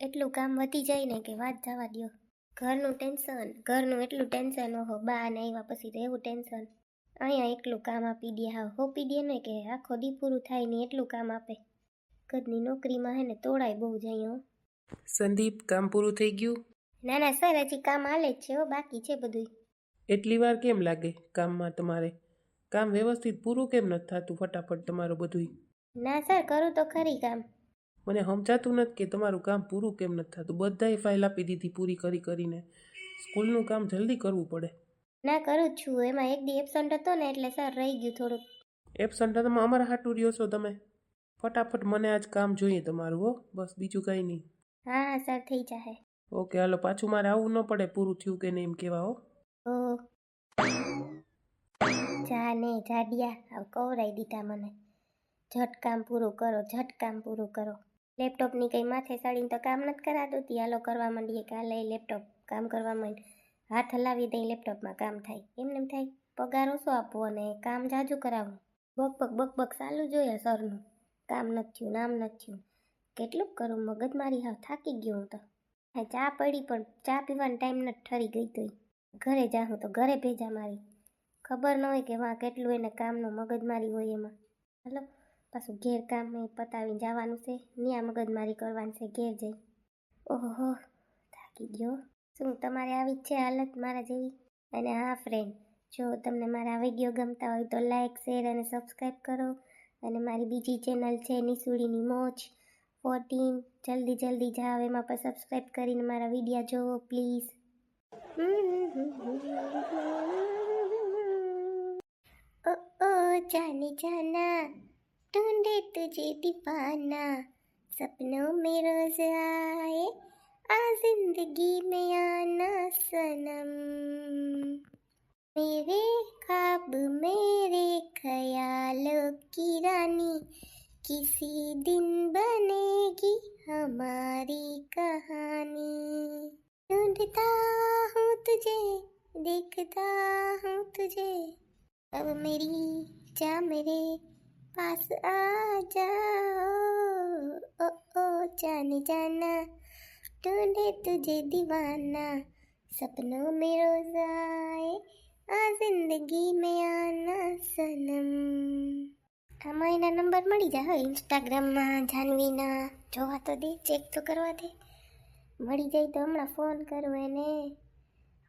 એટલું કામ વધી જાય ને કે વાત જવા દ્યો. ઘરનું ટેન્શન ઘરનું એટલું ટેન્શન ઓહો બા ને આવ્યા પછી તો એવું ટેન્શન. અહીંયા એટલું કામ આપી દે હા હોપી દે ને કે આખો દી પૂરું થાય ને એટલું કામ આપે. ઘરની નોકરીમાં હે ને તોડાય બહુ જાય હો. સંદીપ કામ પૂરું થઈ ગયું? ના ના સર હજી કામ હાલે જ છે હો બાકી છે બધું એટલી વાર કેમ લાગે કામમાં તમારે? કામ વ્યવસ્થિત પૂરું કેમ નથી થતું ફટાફટ તમારું બધુંય? ના સર કરું તો ખરી કામ. મને સમજાતું નથી કે તમારું કામ પૂરું કેમ નથી થતું. બધાએ ફાઇલ આપી દીધી પૂરી કરી કરીને. સ્કૂલનું કામ જલ્દી કરવું પડે. ના કરું જ છું. એમાં એક દી એબસન્ટ હતો ને એટલે સર રહી ગયું થોડુંક. એબસન્ટ તમે અમારા હાટું રહ્યો છો તમે? ફટાફટ મને આજ કામ જોઈએ તમારું હો. બસ બીજું કાંઈ નહીં. હા સર થઈ જાહે. ઓકે હાલો પાછું મારે આવવું ન પડે પૂરું થયું કે નહીં એમ કહેવા હો. જાને જાડિયા આવ કવરાઈ દીધા મને. ઝટ કામ પૂરું કરો ઝટ કામ પૂરું કરો. લેપટોપની કંઈ માથે સાડીને તો કામ નથી કરાતું. તી હાલો કરવા માંડીએ કે હાલે લેપટોપ કામ કરવા માંડ. હાથ હલાવી દઈ લેપટોપમાં કામ થાય. એમને એમ થાય, પગાર ઓછો આપવો અને કામ જાજુ કરાવવું બક બક બક બક ચાલુ જોઈએ સરનું. કામ નથી થયું, નામ નથી થયું. કેટલું કરું? મગજમારી હાવ થાકી ગયો હું તો. ચા પડી પણ ચા પીવાનો ટાઈમ નથી, ઠરી ગઈ તોય. ઘરે જાઉં તો ઘરે ભેજા મારી. ખબર ન હોય કે વાં કેટલું એને કામનું મગજમારી હોય એમાં. હલો પાછું ઘેર કામ એ પતાવીને જવાનું છે. ન્યા મગજમારી કરવાનું છે, ઘેર જઈ. ઓહો, થાકી ગયો. શું તમારે આવી જ છે હાલત મારા જેવી? અને હા ફ્રેન્ડ જો તમને મારા વીડિયો ગમતા હોય તો લાઇક શેર અને સબસ્ક્રાઈબ કરો. અને મારી બીજી ચેનલ છે નિસુળીની મોજ. ફોર્ટીન જલ્દી જલ્દી જાઓ, એમાં પણ સબસ્ક્રાઈબ કરીને મારા વિડીયા જોવો પ્લીઝ ઓ ઓ, જાને, જાના. ढूंढे तुझे दीवाना सपनों में रोज आए आ जिंदगी में आना सनम मेरे ख्वाब मेरे ख्यालों की रानी किसी दिन बनेगी हमारी कहानी ढूंढता हूँ तुझे देखता हूँ तुझे अब मेरी जा मेरे पास आ जाओ ओ ओ जाने जाना ढूंढे तुझे दीवाना सपनों में रोज आए आ जिंदगी में आना सनम આમાં એના નંબર મળી જાય હો ઇન્સ્ટાગ્રામમાં જાનવીના જોવા તો દે ચેક તો કરવા દે મળી જાય તો હમણાં ફોન કરું એને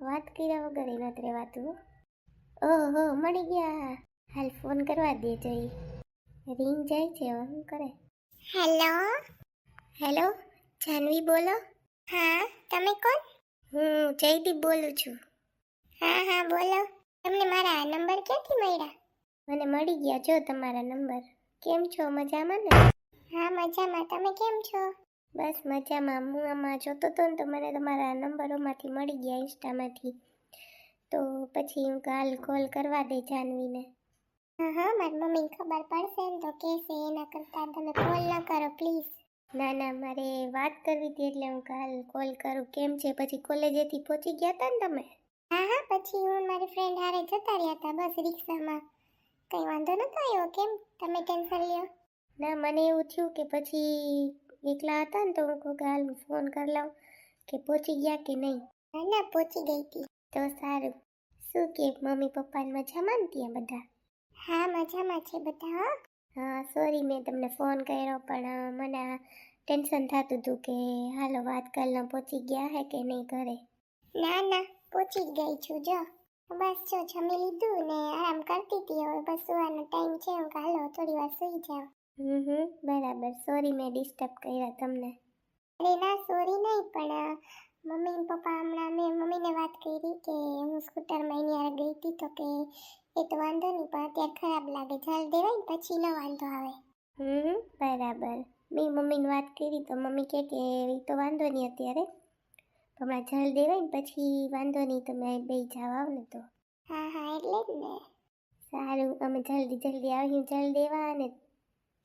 વાત કર્યા વગર એ નથી રહેવાતું ઓહો મળી ગયા હાલ ફોન કરવા દે જઈ રિંગ જાય છે હવે શું કરે. હેલો? હેલો જાનવી બોલો. હા તમે કોણ? હું જયદીપ બોલું છું. હા હા બોલો. તમને મારા નંબર ક્યાંથી મળ્યા? મને મળી ગયા જો તમારા નંબર. કેમ છો? મજામાં ને? હા મજામાં. તમે કેમ છો? બસ મજામાં. હું આમાં જોતો હતો ને તો મને તમારા નંબરોમાંથી મળી ગયા ઇન્સ્ટામાંથી. તો પછી હું કાલ કોલ કરવા દે જાનવીને. હા હા મારી મમ્મીને ખબર પડશે ને તો કહેશે એના કરતાં તમે કોલ ન કરો પ્લીઝ ના ના મારે વાત કરવી હતી એટલે હું કાલ કોલ કરું. કેમ છે? પછી કોલેજેથી પહોંચી ગયા હતા ને તમે? હા હા પછી હું મારી ફ્રેન્ડ હારે જતા રહ્યા હતા બસ રિક્ષામાં. કંઈ વાંધો નતો આવ્યો? કેમ? તમે ટેન્શન લ્યો. ના મને એવું થયું કે પછી એકલા હતા ને તો હું કહું કાલ ફોન કરી લઉં કે પહોંચી ગયા કે નહીં. ના ના પહોંચી ગઈ હતી. તો સારું. શું કે મમ્મી પપ્પાને મજામાં ને ત્યાં બધા? હા મજામાં છે બધા હા સોરી મેં તમને ફોન કર્યો પણ મને ટેન્શન થતું હતું કે હાલો વાત કરી પહોંચી ગયા હે કે નહીં ઘરે? ના ના પહોંચી જ ગઈ છું જો. બસ જો જમી લીધું ને આરામ કરતી હતી હવે બસ સુવાનો ટાઈમ છે હું હાલો થોડી વાર સુઈ જાઉં હમ હમ બરાબર સોરી મેં ડિસ્ટર્બ કર્યા તમને. અરે ના સોરી નહીં પણ મમ્મી પપ્પા હમણાં મેં મમ્મીને વાત કરી કે હું સ્કૂટરમાં એની હારે ગઈ હતી તો કે એ તો વાંધો નહીં પણ અત્યારે ખરાબ લાગે. જલ દેવાય ને પછી ન વાંધો આવે. હમ બરાબર. મેં મમ્મીને વાત કરી તો મમ્મી કહે કે એ તો વાંધો નહીં અત્યારે. તો હમણાં જલ દેવાય ને પછી વાંધો નહીં તમે બે જાવ આવ ને તો. હા હા એટલે જ ને. સારું અમે જલ્દી જલ્દી આવીએ જલ દેવા અને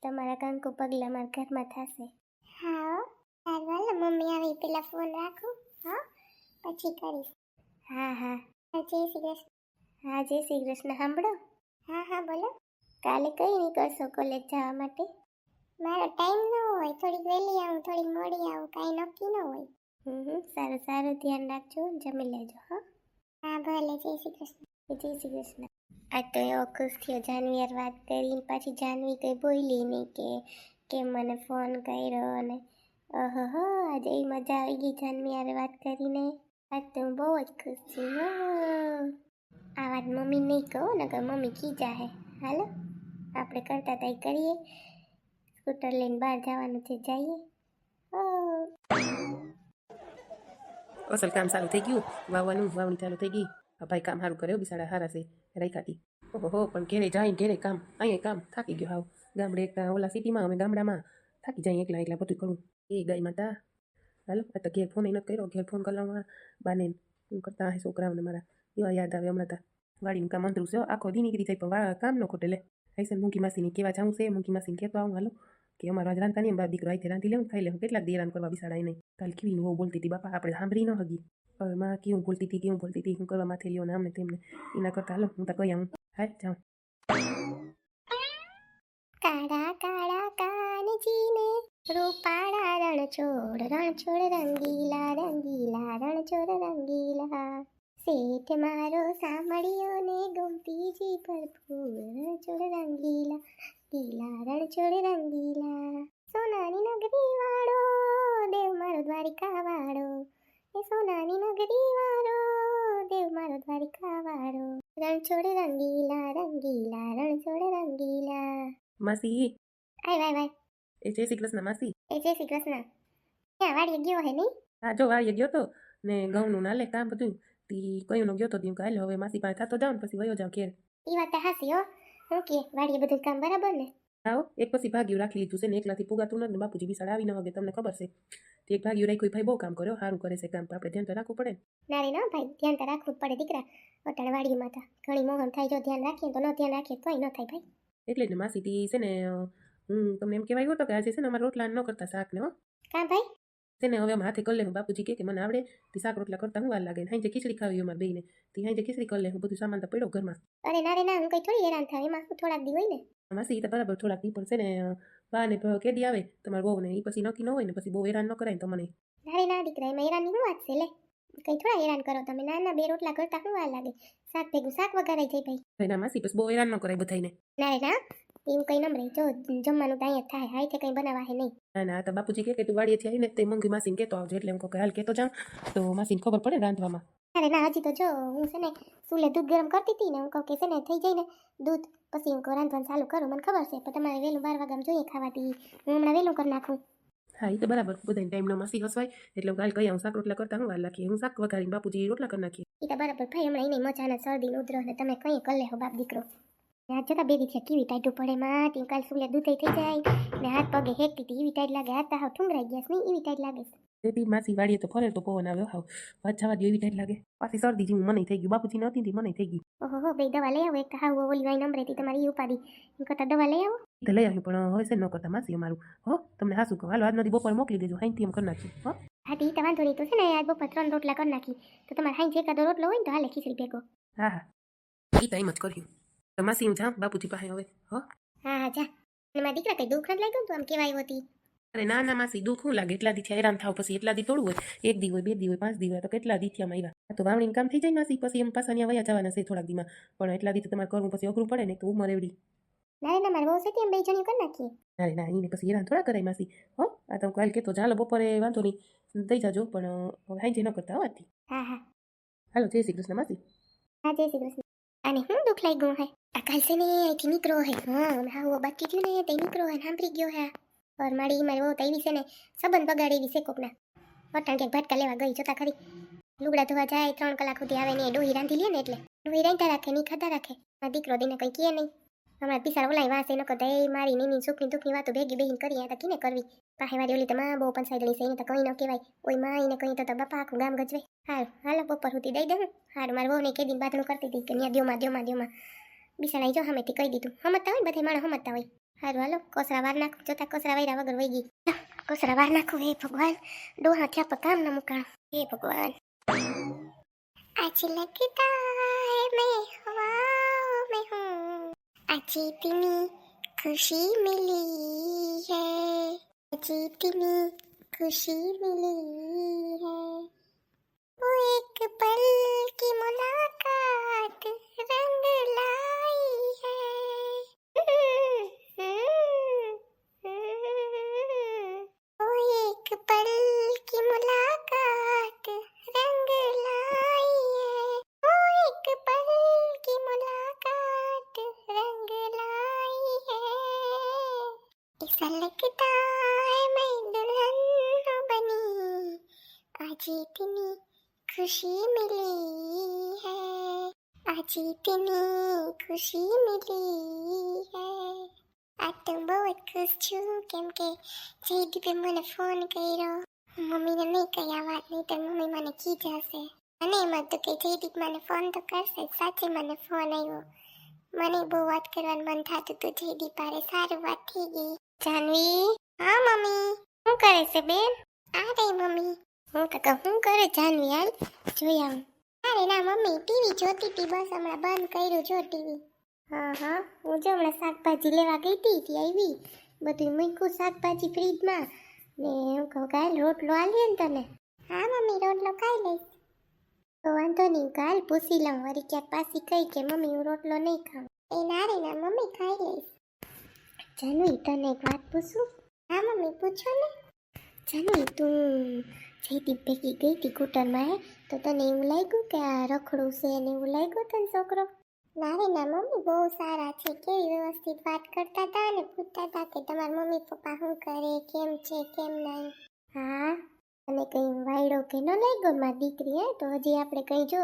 તમારા કંકુ પગલા મારા ઘરમાં થશે. હા સારું હાલો મમ્મી આવી પેલા ફોન રાખું. હા પછી કરીશ. હા. હા જય શ્રી કૃષ્ણ. હા જય શ્રી કૃષ્ણ સાંભળો. હા હા બોલો. કાલે કઈ નીકળશો કોલેજ જવા માટે? મારો ટાઈમ ન હોય થોડીક વહેલી આવું થોડીક મોડી આવું કાંઈ નક્કી ન હોય. હમ સારું સારું ધ્યાન રાખજો જમી લેજો હા. હા ભલે જય શ્રી કૃષ્ણ. જય શ્રી કૃષ્ણ. આ તો એવો ખુશ થયો જાનવી યાર વાત કરીને પાછી જાનવી કંઈ બોલી નહીં કે કે મને ફોન કર્યો અને ઓહો આજે એ મજા આવી ગઈ જાનવી યાર વાત કરીને. આજ તો હું બહુ જ ખુશ છું. આ વાત મમ્મી નહીં કહો ને કે મમ્મી ખીજા હે હાલો, આપણે કરતા હતા કરીએ. સ્કૂટર લઈને બહાર જવાનું છે, જઈએ. અસલ કામ સારું થઈ ગયું. વાવવાનું, વાવણી ચાલુ થઈ ગઈ. આ ભાઈ કામ સારું કર્યો, બિસાડા હારા છે રાખાતી ઓહો, પણ ઘેરે જાય, ઘેરે કામ. અહીંયા કામ થાકી ગયો હાવ. ગામડે એક ઓલા સિટીમાં, અમે ગામડામાં. થાકી જાય, એકલા એકલા બધું કરું. એ ગાય માતા. હાલો, આ તો ઘેર ફોન નથી કર્યો. ઘેર ફોન કરવામાં બાને હું કરતા હે છોકરાઓને મારા. એવા યાદ આવે હમણાં તા વાડીનું કામ અંતરું છે હો. આખો દી નીકળી જાય પણ વા કામ નો ખોટે લે હૈસન મૂકી માસીને કેવા જાઉં છે મૂકી માસીને કહેતો આવું હાલો કે અમારો આજ રાંધતા નહીં બાપ દીકરો આઈથી રાંધી લેવું ખાઈ લેવું કેટલાક દી કરવા બિસાડા નહીં કાલ કેવી બહુ બોલતી હતી બાપા આપણે સાંભળી ન હગી હવે માં કેવું બોલતી હતી કેવું બોલતી હતી હું કરવા માથે લ્યો ને આમને તેમને એના કરતા હાલો હું તો કહી આવું હા જાઉં કાળા કાળા કાનજીને રૂપાળા રણછોડ રણછોડ રંગીલા રંગીલા રણછોડ રંગીલા શેઠ મારો સાંભળ્યો ને ગમતી પર ફૂલ રણછોડ રંગીલા ગીલા રણછોડ રંગીલા સોનાની નગરી વાળો દેવ મારો દ્વારિકા વાળો એ સોનાની નગરી વાળો દેવ મારો દ્વારિકા વાળો રણછોડ રંગીલા રંગીલા રણછોડ રંગીલા માસી આય વાય વાય એ જય શ્રી કૃષ્ણ માસી એ જય શ્રી કૃષ્ણ ક્યાં વાડીએ ગયો હે નહીં હા જો વાળીએ ગયો તો ને ઘઉંનું નાલે કામ બધું તી કયું ગયો તો તી કાલે હવે માસી પાસે થતો જાવ ને પછી વયો જાવ ઘેર એ વાત તો હાસી હો હું કે વાડીએ બધું કામ બરાબર ને આવો એક પછી ભાગ્યું રાખી લીધું છે ને એકલાથી પુગાતું નથી બાપુજી બિસાડ આવી ન વગે તમને ખબર છે તે એક ભાગ્યું રાખ્યું ભાઈ બહુ કામ કર્યો સારું કરે છે કામ આપણે ધ્યાન તો રાખવું પડે ને રે ના ભાઈ ધ્યાન તો રાખવું પડે દીકરા અટાણ વાડીમાં તો ઘણી મોહમ થાય જો ધ્યાન રાખીએ તો ન ધ્યાન રાખીએ તોય ન થાય ભાઈ એટલે જ ને માસી તી છે ને હું તમને એમ કહેવાય હતો કે આજે છે ને અમારા રોટલા ન કરતા શાક ને હો કાં ભાઈ છે ને હવે અમે હાથે કરી લે બાપુજી કે મને આવડે. તે શાક રોટલા કરતા હું વાર લાગે હાઈ ખીચડી ખાવી અમારે બેને તે હાઈ ખીચડી કરી લે હું બધું સામાન તો પડ્યો ઘરમાં. અરે ના રે ના હું કઈ થોડી હેરાન થાય. એમાં થોડાક દી હોય ને? માસી તો બરાબર થોડાક દી છે ને બા ને કેદી આવે. તમારે બહુ ને એ પછી નક્કી ન હોય ને પછી બહુ હેરાન ન કરાય તમને. ના રે ના દીકરા એમાં હેરાનની ની વાત છે લે. કઈ થોડા હેરાન કરો તમે. ના ના બે રોટલા કરતા શું વાર લાગે. શાક ભેગું શાક વગાડાઈ જાય ભાઈ. ના માસી પછી બહુ હેરાન ન કરાય બધાને ના ના એવું કઈ નામ રહે જો જમવાનું તો અહીંયા થાય. હાય હાઈથે કઈ બનાવા હે નહીં. ના ના તો બાપુજી કહે કે તું વાડીએથી આવીને તે મંગી માસીને કહેતો આવજો. એટલે એમ કહું કે હાલ કહેતો જાઉં. તો માસીને ખબર પડે રાંધવામાં. અરે ના હજી તો જો હું છે ને સુલે દૂધ ગરમ કરતી હતી ને હું કહું કે છે ને થઈ જાય ને દૂધ. પછી હું કહું રાંધવાનું ચાલુ કરું. મને ખબર છે પણ તમારે વહેલું બાર વાગ્યામાં જોઈએ ખાવાથી. હું હમણાં વહેલું કરી નાખું. હા એ તો બરાબર. બધાને ટાઈમનો માસી હસવાય. એટલે હું કાલ કહી આવું શાક રોટલા કરતા હું વાર લખી હું શાક વઘારીને બાપુજી રોટલા કરી નાખીએ. એ તો બરાબર ભાઈ હમણાં એને મજા ને શરદી ઉધરો ને તમે કઈ કરી લેહો બાપ દીકરો. આજ જતા બે દિવસે કેવી ટાઈટ પડે માં તી કાલ સુલે દૂધ થઈ જાય. ને હાથ પગે હેકતી હતી એવી ટાઈટ લાગે હાથ તો હાવ ઠુંગરાઈ ગયા છે નહીં એવી ટાઈટ લાગે છે. તેથી માસી વાડીએ તો ફરે તો પવન આવ્યો હાવ. વાત જવા દે એવી ટાઈટ લાગે. પાછી શરદી જેવું મને થઈ ગયું. બાપુજી નહોતી તી મને થઈ ગઈ. ઓહો ભાઈ દવા લઈ આવો એક તો હાવ ઓલી વાઈ નંબરે હતી તમારી ઉપાડી એમ કરતા દવા લઈ આવો? તો લઈ આવ્યું પણ હવે છે ન કરતા માસી અમારું. હો તમને હાસું કહું. હાલો આજ નથી બપોર મોકલી દેજો હાઈથી એમ કરી નાખી હો? હા તી તો વાંધો નહીં તો છે ને આજ બપોર ત્રણ રોટલા કરી નાખી. તો તમારે હાઈ એકાદો રોટલો હોય ને તો હાલે ખીચડી ભેગો. હા હા. એ ટાઈમ જ કર્યું. તો માસી હું જાઉં બાપુજી પાસે હવે હો. હા હા જા. અને મારા દીકરા કઈ દુઃખ નથી લાગ્યું? તું આમ કેવાય હતી. અરે ના ના માસી દુઃખ હું લાગે. એટલા દી હેરાન થાવ પછી એટલા દી થોડું હોય. એક દી હોય બે દી હોય પાંચ દી હોય તો કેટલા દી થયા આવ્યા? તો વાવણી કામ થઈ જાય માસી પછી એમ પાછા ત્યાં વયા જવાના છે થોડાક દીમાં. પણ એટલા દી તો તમારે કરવું પછી અઘરું પડે ને તો ઉંમર એવડી. ના ના મારે બહુ છે એમ બે જણી કરી નાખીએ. ના રે ના એને પછી હેરાન થોડા કરાય માસી હો. આ તો કાલ કેતો ચાલો બપોરે વાંધો નહીં દઈ જાજો પણ હાઈ હાઈ ન કરતા હો આથી હા હા. હાલો જય શ્રી કૃષ્ણ માસી. હા જય શ્રી કૃષ્ણ. આને હું દુઃખ લાગ્યું હે? આ કાલ છે ને અહીંથી નીકળો હે. હા હા હું બાકી થયું ને તે નીકળો હે સાંભળી ગયો હે ઓર મારી મારી બહુ તૈવી છે ને સંબંધ બગાડી એવી છે કોકના. વટાણ ક્યાંક ભટકા લેવા ગઈ, જોતા ખરી. લુગડા ધોવા જાય, ત્રણ કલાક સુધી આવે ને ડોહી રાંધી લે ને એટલે. ડોહી રાંધતા રાખે નહીં ખાતા રાખે. આ દીકરો દીને કંઈ કહે નહીં. અમારા પીસાર ઓલાય વાસ એનો કદાય મારી નીની સુખની દુઃખની વાતો ભેગી બેહીને કરીએ તો કીને કરવી? પાહેવાળી ઓલી તમા બહુ પંચાયતણી છે. એને તો કંઈ ન કહેવાય. ઓયમાં એને કંઈ તો બાપા આખું ગામ ગજવે. હાલ, હાલો બપોર સુધી દઈ દઉં. હારું, મારે વહુને કે દિન બાદણું કરતી હતી કે ત્યાં દ્યોમાં દ્યોમાં દ્યોમાં. બિસાણાઈ જો હમેથી કહી દીધું. હમતા હોય બધે માણસ હમતા હોય. હારું, હાલો, કોસરા વાર નાખું. જોતા કોસરા વાયરા વગર વહી ગઈ. કોસરા વાર નાખું. હે ભગવાન, ડોહા થયા પર કામ ન મુકાણ. હે ભગવાન. આજ લગતા હે મેં હવા, મેં હું आज इतनी खुशी मिली है जीतनी खुशी मिली है वो एक पल की मुलाकात रंग लाई है वो एक पल की मुलाकात रंग लाई ऐसा लगता है मैं दुल्हन हूँ बनी आज इतनी खुशी मिली है आज इतनी खुशी मिली है આજ તો બહુ જ ખુશ છું કેમ કે જયદીપે મને ફોન કર્યો હું મમ્મીને નહીં કહી આ વાત નહીં તો મમ્મી મને ખીજાશે અને એમાં તો કે જયદીપ મને ફોન તો કરશે જ. સાચે મને ફોન આવ્યો મને બહુ વાત કરવાનું મન થતું હતું જયદીપ હારે સારું વાત થઈ ગઈ જાનવી? હા, મમ્મી. શું કરે છે, બેન? આ રહી, મમ્મી. હું કહું શું કરે, જાનવી, હાલ. જોઈ આવું. અરે ના, મમ્મી, ટીવી જોતી હતી, બસ હમણાં બંધ કર્યું જો ટીવી. હા હા. હું જો હમણાં શાકભાજી લેવા ગઈ હતી ત્યાં આવી. બધું મૂક્યું શાકભાજી ફ્રીજમાં. ને હું કહું, કાલ રોટલો આલીએ ને તને? હા, મમ્મી, રોટલો ખાઈ લઈશ. તો વાંધો નહીં કાલ પૂછી લઉં. વળી ક્યાંક પાછી કહી કે, મમ્મી, હું રોટલો નહીં ખાઉં. એ ના રે, ના, મમ્મી, ખાઈ લઈશ. જાનવી તને એક વાત પૂછું? હા, મમ્મી, પૂછો ને. જાનવી તું જયદીપ ભેગી ગઈ હતી કૂટરમાં હે? તો તને એવું લાગ્યું કે આ રખડું છે ને એવું લાગ્યું તને છોકરો? ના રે, ના, મમ્મી, બહુ સારા છે. કેવી વ્યવસ્થિત વાત કરતા હતા અને પૂછતા હતા કે તમારા મમ્મી પપ્પા શું કરે, કેમ છે, કેમ નહીં? હા અને કંઈ વાયડો કે ન લાગ્યો? મારી દીકરી, હે? તો હજી આપણે કંઈ જો,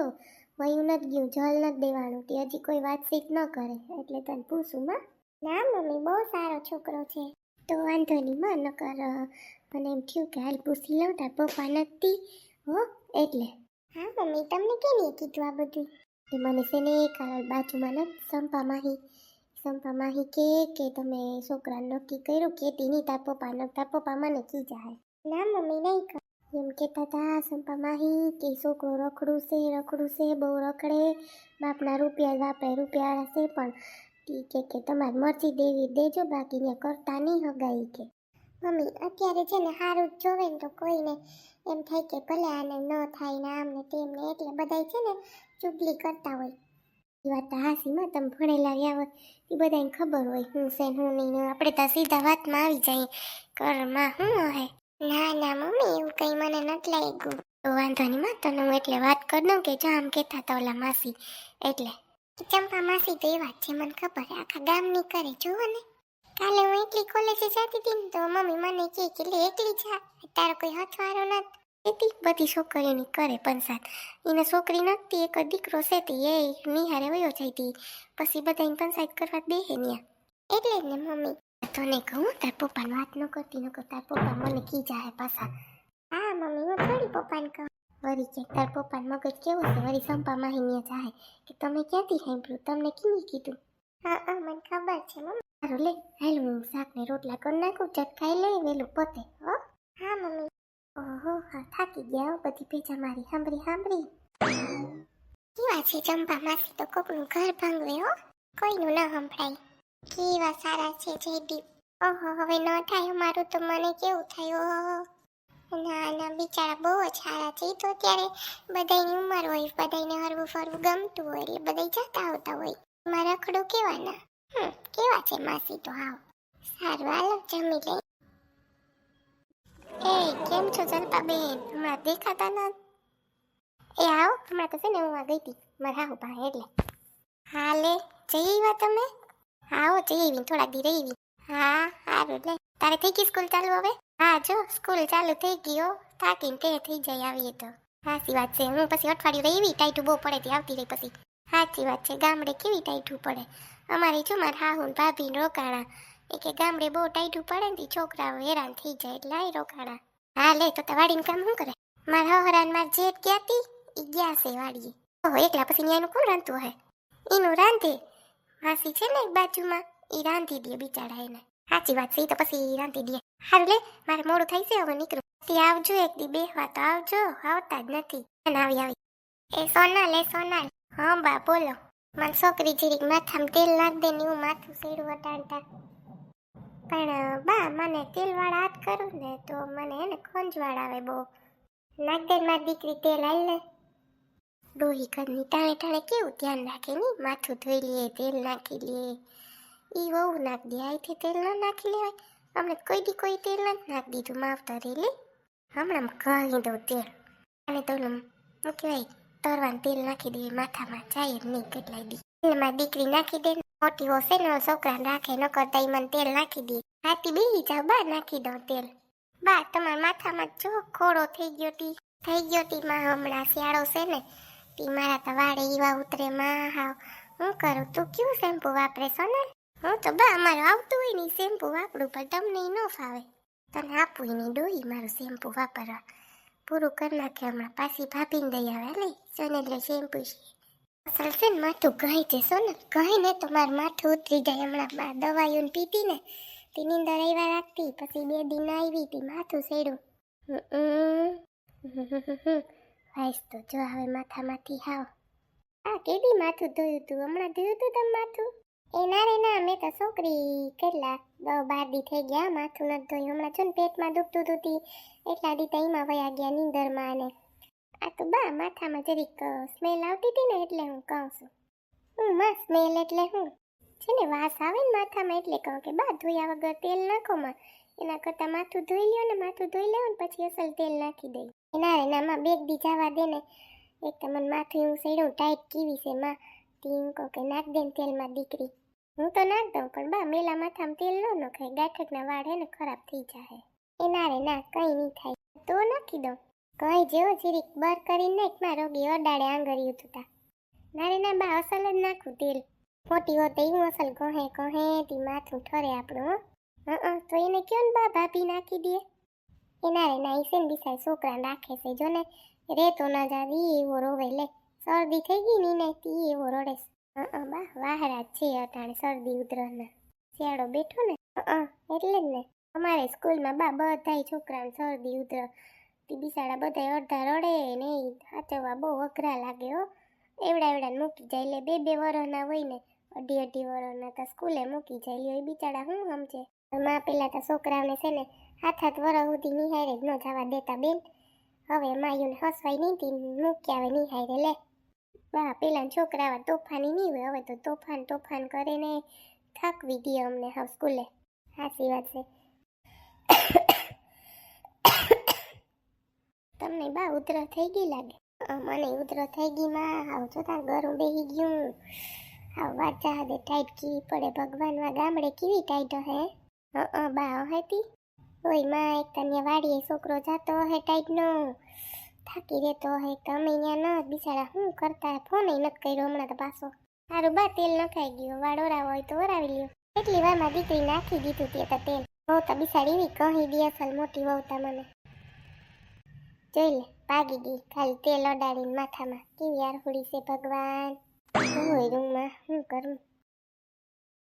વયું નથી ગયું, જલ નથી દેવાનું, તે હજી કોઈ વાતચીત ન કરે. એટલે તને પૂછું, માં. ના મમ્મી, બહુ સારો છોકરો છે. તો વાંધો નહીં, માં, નકર મને એમ થયું કે હાલ પૂછી લઉં, તાર પપ્પા નથી, હો, એટલે. હા, મમ્મી, તમને કેને કીધું આ બધું? તે મને છે ને બાજુમાં ને સંપા માહી સંપા માહી કે કે તમે છોકરા નક્કી કર્યું, કેતી નહીં, તાર પપ્પા ન, તાર પપ્પા મને કી જાય ના મમ્મી, નહીં કર એમ કહેતા હતા સંપા માહી કે છોકરો રખડું છે રખડું છે, બહુ રખડે, બાપના રૂપિયા વાપરે, રૂપિયા છે પણ ઈ કે કે તમારી મરજી દેવી દેજો બાકી ને કરતા નહીં હગાઈ કે. મમ્મી, અત્યારે છે ને સારું જ જોવે ને તો કોઈને એમ થાય કે ભલે આને ન થાય ને આમ ને તેમ એટલે બધાય છે ને ચુગલી કરતા હોય. એ વાત તો હાસીમાં તમે ભણેલા રહ્યા હોય એ બધાને ખબર હોય હું છે હું નહીં આપણે તો સીધા વાતમાં આવી જઈએ ઘરમાં હું હે? ના ના, મમ્મી, એવું કંઈ મને નથી લાગ્યું. તો વાંધો નહીં માં, તને હું એટલે વાત કરી દઉં કે જો આમ કહેતા હતા ઓલા માસી. એટલે ચંપા માસી તો એવા જ છે, મને ખબર આખા ગામની કરે, જુઓ ને. કાલે હું એકલી કોલેજે જતી હતી ને, તો મમ્મી મને કહે કે, લે, એકલી જા. તારો કોઈ હથવારો નથી. એથી બધી છોકરીની કરે પંચાત એને છોકરી નથી, એક દીકરો છે તે, એ નિહારે વયો જાય હતી પછી બધાને પંચાયત કરવા બેહે ન્યા. એટલે જ ને, મમ્મી. તને કહું, તાર પપ્પાને વાત ન કરતી ન કર તાર પપ્પા મને કી જાય પાછા. હા, મમ્મી, હું થોડી પપ્પાને કહું. વળી કે તાર પપ્પાને મગજ કેવું છે વળી સંપા માહિની જાય. કે તમે ક્યાંથી સાંભળ્યું? તમને કીની કીધું? હા હા મને ખબર છે મમ્મી. સારું લે હાલ હું શાક ને રોટલા કરી નાખું ચટ ખાઈ લઈ વેલું પોતે હો. હા મમ્મી. ઓહો હા થાકી ગયા બધી ભેજા મારી સાંભળી સાંભળી. કેવા છે ચંપા માસી તો કોકનું ઘર ભાંગવે હો. કોઈનું ન સંભળાય. કેવા સારા છે જયદીપ. ઓહો હવે ન થાય અમારું તો મને કેવું થાય ઓહો. ના ના, બિચારા બહુ જ સારા છે. તો અત્યારે બધાની ઉંમર હોય બધાને હરવું ફરવું ગમતું હોય એટલે બધા જતા આવતા હોય. મારા રખડું કેવાના? હમ, કેવા છે માસી તો હાવ. સારું, હાલો, જમી લઈ. એ, કેમ છો જલપા બેન? હમણાં દેખાતા ના એ, આવો, હમણાં તો છે ને હું આ ગઈ હતી, મારા હાવ પાસે, એટલે. હાલે, જઈ આવ્યા તમે? આવો, જઈ આવી થોડા દી રહી હા, સારું, લે. તારે થઈ ગઈ સ્કૂલ ચાલુ હવે? હા, જો, સ્કૂલ ચાલુ થઈ ગયો થાકીને તે થઈ જાય આવીએ તો. સાચી વાત છે. હું પછી અઠવાડિયું આવી ટાઈટું બહુ પડે તે આવતી રહી પછી. સાચી વાત છે. ગામડે કેવી ટાઈટું પડે? અમારી જો મારા હાહુ ને ભાભી રોકાણા. એ કે ગામડે બહુ ટાઈટું પડે ને છોકરાઓ હેરાન થઈ જાય એટલે આય રોકાણા. હા, લે, તો વાડીને કામ શું કરે? મારા હરાન માર જેઠ ગયા તી એ ગયા છે વાડીએ. ઓહો, એકલા પછી ન્યાયનું કોણ રાંધતું હે? એનું રાંધે? માસી છે ને એક બાજુમાં? એ રાંધી દે બિચારા એને. સાચી વાત છે તો પછી રાંધી દે. હારું લે, મારે મોડું થઈ છે હવે નીકળું. તી આવજો એક દી બેહવા તો આવજો, આવતા જ નથી. અને આવી આવી. એ સોનાલ એ સોનાલ. હા, બા, બોલો. મને છોકરી જીરીક માથામાં તેલ નાખ દે ને હું માથું સીડું વટાણતા. પણ, બા, મને તેલવાળા હાથ કરું ને તો મને એને ખોંજવાળ આવે બહુ. નાખ દે મારી દીકરી તેલ, હાલ ને ડોહી ઘરની ટાણે ટાણે કેવું ધ્યાન રાખે ની માથું ધોઈ લઈએ તેલ નાખી લઈએ ઈ બહુ નાખ દે અહીંથી તેલ ન નાખી લેવાય. અમને કોઈ દી કોઈ તેલ નથી નાખી દીધું, માવતરી લે. હમણાં કહી દઉં તેલ. અને તો હું કહેવાય, તરવાનું તેલ નાખી દઈએ માથામાં જાય જ નહીં કેટલાય દી. તેલમાં દીકરી નાખી દે, મોટી હોશે ને છોકરા રાખે ન કરતા મને તેલ નાખી દે. હાથી બેહી જાવ, બા નાખી દઉં તેલ. બા, તમારા માથામાં જો ખોડો થઈ ગયો તી, થઈ ગયો તી માં હમણાં શિયાળો છે ને, તી મારા તો વાળે એવા ઉતરે, માં હાવ. હું કરું, તું કયું શેમ્પુ વાપરે ને હું, તો બા, અમારું આવતું હોય ને શેમ્પુ વાપરું, પણ તમને ન ફાવે. તને આપું એની ડોહી, મારું શેમ્પુ વાપરવા. પૂરું કરી નાખે હમણાં. પાછી ભાભીને દઈ આવે લે સોનેલે શેમ્પુ છે. અસલ છે ને માથું ગઈ છે સોને ગઈ ને તો મારું માથું ઉતરી જાય. હમણાં દવાઈઓ પીતી ને, તે નીંદર આવ્યા રાખતી. પછી બે દિન આવી હતી માથું સેડું વાઈસ તો જો હવે માથામાંથી હાવ. આ કેદી માથું ધોયું તું? હમણાં ધોયું તું તમે માથું? એ ના રે ના, મેં તો છોકરી કેટલા દસ બાર દી થઈ ગયા, માથું નથી ધોયું. હમણાં છો ને પેટમાં દુખતું હતું તી, એટલા દી તઈમાં વયા ગયા નીંદરમાં ને આ તો બા માથામાં જરીક સ્મેલ આવતી હતી ને એટલે હું કહું છું. હું માં સ્મેલ એટલે હું? છે ને વાસ આવે ને માથામાં એટલે કહું કે બા ધોયા વગર તેલ નાખો માં. એના કરતાં માથું ધોઈ લ્યો ને માથું ધોઈ લેવું પછી અસલ તેલ નાખી દઈ. એના રે ના, માં બેગ દી જવા દે ને. એક તો મને માથું હું સૈડું ટાઈટ કીવી છે, માં. એમ કે નાખ દે તેલમાં દીકરી. હું તો ના દઉં, પણ બા, મેલા માથામાં તેલ ન નખાય. ગાંઠકના વાળ હે ને ખરાબ થઈ જાય એના રે, ના, કંઈ નહીં થાય. તો નાખી દઉં. કઈ જેવો જીરીક બર કરીને નાખ, માં રોગી અડાડે આંગળ્યું થતા ના રે, ના, બા, અસલ જ નાખું તેલ. ખોટી હોત એવું અસલ કહે કહે તી માથું ઠરે આપણું, હં. તો એને કયો ને બા, ભાભી નાખી દે? એના રે, ના ઈસેન બિસાય છોકરા રાખે છે. જો ને, રેતો ના જાવી એવો રોવે. લે, શરદી થઈ ગઈ ની ને તી એવો રડે છે હં બા વાહરા જ છે અટાણે શરદી ઉધરસના શિયાળો બેઠો ને? હા એટલે જ ને. અમારે સ્કૂલમાં બા બધાય છોકરાને શરદી ઉધર તી બિસાડા બધાય અડધા રડે ને એ સાચવવા બહુ અઘરા લાગે, હો. એવડા એવડા મૂકી જાય એટલે બે બે વરસના હોય ને. અઢી અઢી વરસના તો સ્કૂલે મૂકી જાય એ બિચારા શું સમજે માં પેલા તો છોકરાઓને છે ને, હાથ હાથ વરસ સુધી નિહારે જ ન જવા દેતા બેન. હવે માયુને હસવાય નહીં મૂકી આવે નિહારે લે. બા પેલા છોકરા તોફાની નહીં હોય, હવે તો તોફાન તોફાન કરે ને થાકવી દે અમને હા સ્કૂલે. સાચી વાત છે. તમને બા ઉધર થઈ ગઈ લાગે? મને ઉધર થઈ ગઈ માં. આવ જો તાર ગરું બેહી ગયું. આવ વાત દે ટાઈટ કી પડે. ભગવાનમાં ગામડે કેવી ટાઈટ હે? અ બા હતી. ઓયમાં, એક તને વાડીએ છોકરો જાતો હે ટાઈટ નો. થાકી રહેતો હે તમે અહીંયા ન બિચારા શું કરતા ફોન નથી કર્યો હમણાં તો પાછો. બા, તેલ નખાઈ ગયું. વાળ ઓરાવો હોય તો ઓરાવી લ્યો. એટલી વારમાં દીકરી નાખી દીધું તો તેલ. બહુ તો બિચારી એવી કહી દે અસલ મોટી વહુતા મને. જોઈ લે, ભાગી ગઈ. ખાલી તેલ અડાડીને માથામાં. કેવી આરહુડી છે ભગવાન. હોય રૂમમાં? શું કરું?